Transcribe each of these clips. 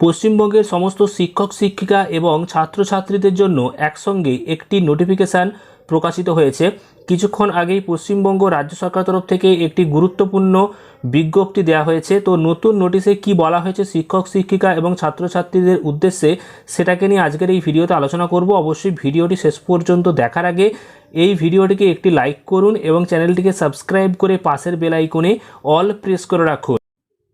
পশ্চিমবঙ্গের সমস্ত শিক্ষক, শিক্ষিকা এবং ছাত্রছাত্রীদের জন্য একসঙ্গে একটি নোটিফিকেশান প্রকাশিত হয়েছে। কিছুক্ষণ আগেই পশ্চিমবঙ্গ রাজ্য সরকার তরফ থেকে একটি গুরুত্বপূর্ণ বিজ্ঞপ্তি দেওয়া হয়েছে। তো নতুন নোটিশে কি বলা হয়েছে শিক্ষক, শিক্ষিকা এবং ছাত্রছাত্রীদের উদ্দেশ্যে, সেটাকে নিয়ে আজকের এই ভিডিওতে আলোচনা করব। অবশ্যই ভিডিওটি শেষ পর্যন্ত দেখার আগে এই ভিডিওটিকে একটি লাইক করুন এবং চ্যানেলটিকে সাবস্ক্রাইব করে পাশের বেল আইকনে অল প্রেস করে রাখুন।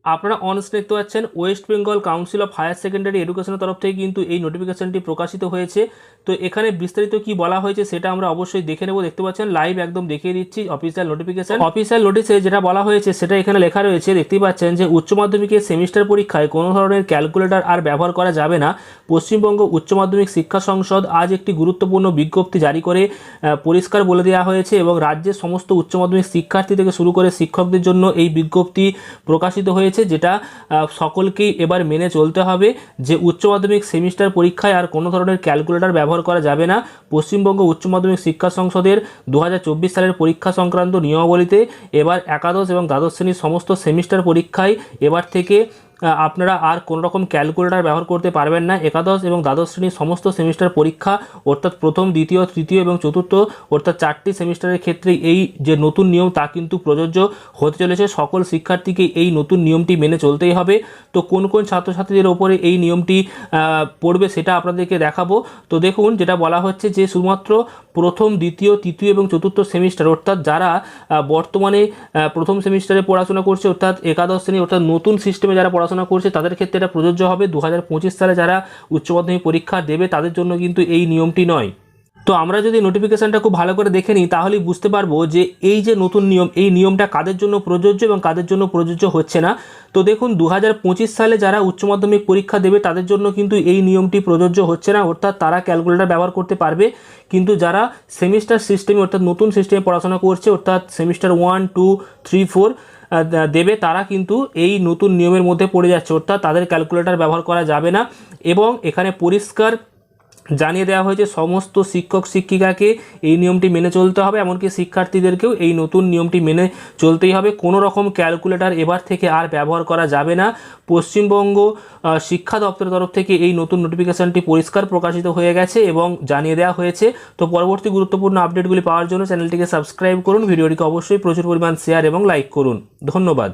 আপনারা অনস দেখতে পাচ্ছেন West Bengal council of higher secondary এডুকেশনের তরফ থেকে কিন্তু এই নোটিফিকেশনটি প্রকাশিত হয়েছে। তো এখানে বিস্তারিত কি বলা হয়েছে সেটা আমরা অবশ্যই দেখে নেব। দেখতে পাচ্ছেন লাইভ একদম দেখিয়ে দিচ্ছি অফিসিয়াল নোটিফিকেশন অফিসিয়াল নোটিশে যেটা বলা হয়েছে সেটা এখানে লেখা রয়েছে। দেখতেই পাচ্ছেন যে উচ্চ মাধ্যমিকের সেমিস্টার পরীক্ষায় কোনো ধরনের ক্যালকুলেটর আর ব্যবহার করা যাবে না। পশ্চিমবঙ্গ উচ্চ মাধ্যমিক শিক্ষা সংসদ আজ একটি গুরুত্বপূর্ণ বিজ্ঞপ্তি জারি করে পরিষ্কার বলে দেওয়া হয়েছে এবং রাজ্যের সমস্ত উচ্চ মাধ্যমিক শিক্ষার্থী থেকে শুরু করে শিক্ষকদের জন্য এই বিজ্ঞপ্তি প্রকাশিত হয়েছে। যেটা সকলকেই এবার মেনে চলতে হবে যে উচ্চ মাধ্যমিক সেমিস্টার পরীক্ষায় আর কোনো ধরনের ক্যালকুলেটর ব্যবহার করা যাবে না। পশ্চিমবঙ্গ উচ্চ মাধ্যমিক শিক্ষা সংসদের দু হাজার চব্বিশ সালের পরীক্ষা সংক্রান্ত নিয়মাবলীতে এবার একাদশ এবং দ্বাদশ শ্রেণির সমস্ত সেমিস্টার পরীক্ষায় এবার থেকে আপনারা আর কোনো রকম ক্যালকুলেটর ব্যবহার করতে পারবেন না। একাদশ এবং দ্বাদশ শ্রেণির সমস্ত সেমিস্টার পরীক্ষা, অর্থাৎ প্রথম, দ্বিতীয়, তৃতীয় এবং চতুর্থ, অর্থাৎ চারটি সেমিস্টারের ক্ষেত্রে এই যে নতুন নিয়ম তা কিন্তু প্রযোজ্য হতে চলেছে। সকল শিক্ষার্থীকে এই নতুন নিয়মটি মেনে চলতেই হবে। তো কোন কোন ছাত্রছাত্রীদের ওপরে এই নিয়মটি পড়বে সেটা আপনাদেরকে দেখাবো। তো দেখুন, যেটা বলা হচ্ছে যে শুধুমাত্র প্রথম, দ্বিতীয়, তৃতীয় এবং চতুর্থ সেমিস্টার, অর্থাৎ যারা বর্তমানে প্রথম সেমিস্টারে পড়াশোনা করছে, অর্থাৎ একাদশ শ্রেণি, অর্থাৎ নতুন সিস্টেমে যারা পড়াশোনা করছে, তাদের ক্ষেত্রে এটা প্রযোজ্য হবে। দু হাজার পঁচিশ সালে যারা উচ্চ মাধ্যমিক পরীক্ষা দেবে, তাদের জন্য কিন্তু এই নিয়মটি নয়। তো আমরা যদি নোটিফিকেশানটা খুব ভালো করে দেখে নিই তাহলেই বুঝতে পারব যে এই যে নতুন নিয়ম, এই নিয়মটা কাদের জন্য প্রযোজ্য এবং কাদের জন্য প্রযোজ্য হচ্ছে না। তো দেখুন দু হাজার পঁচিশ সালে যারা উচ্চ মাধ্যমিক পরীক্ষা দেবে, তাদের জন্য কিন্তু এই নিয়মটি প্রযোজ্য হচ্ছে না। অর্থাৎ তারা ক্যালকুলেটার ব্যবহার করতে পারবে। কিন্তু যারা সেমিস্টার সিস্টেমে অর্থাৎ নতুন সিস্টেমে পড়াশোনা করছে, অর্থাৎ semester one two three four দেবে, তারা কিন্তু এই নতুন নিয়মের মধ্যে পড়ে যাচ্ছে। অর্থাৎ তাদের ক্যালকুলেটার ব্যবহার করা যাবে না। এবং এখানে পরিষ্কার জানিয়ে দেওয়া হয়েছে, সমস্ত শিক্ষক শিক্ষিকাকে এই নিয়মটি মেনে চলতে হবে, এমনকি শিক্ষার্থীদেরকেও এই নতুন নিয়মটি মেনে চলতেই হবে। কোনো রকম ক্যালকুলেটর এবার থেকে আর ব্যবহার করা যাবে না। পশ্চিমবঙ্গ শিক্ষা দপ্তরের তরফ থেকে এই নতুন নোটিফিকেশনটি পরিষ্কার প্রকাশিত হয়ে গেছে এবং জানিয়ে দেওয়া হয়েছে। তো পরবর্তী গুরুত্বপূর্ণ আপডেটগুলি পাওয়ার জন্য চ্যানেলটিকে সাবস্ক্রাইব করুন, ভিডিওটিকে অবশ্যই প্রচুর পরিমাণ শেয়ার এবং লাইক করুন। ধন্যবাদ।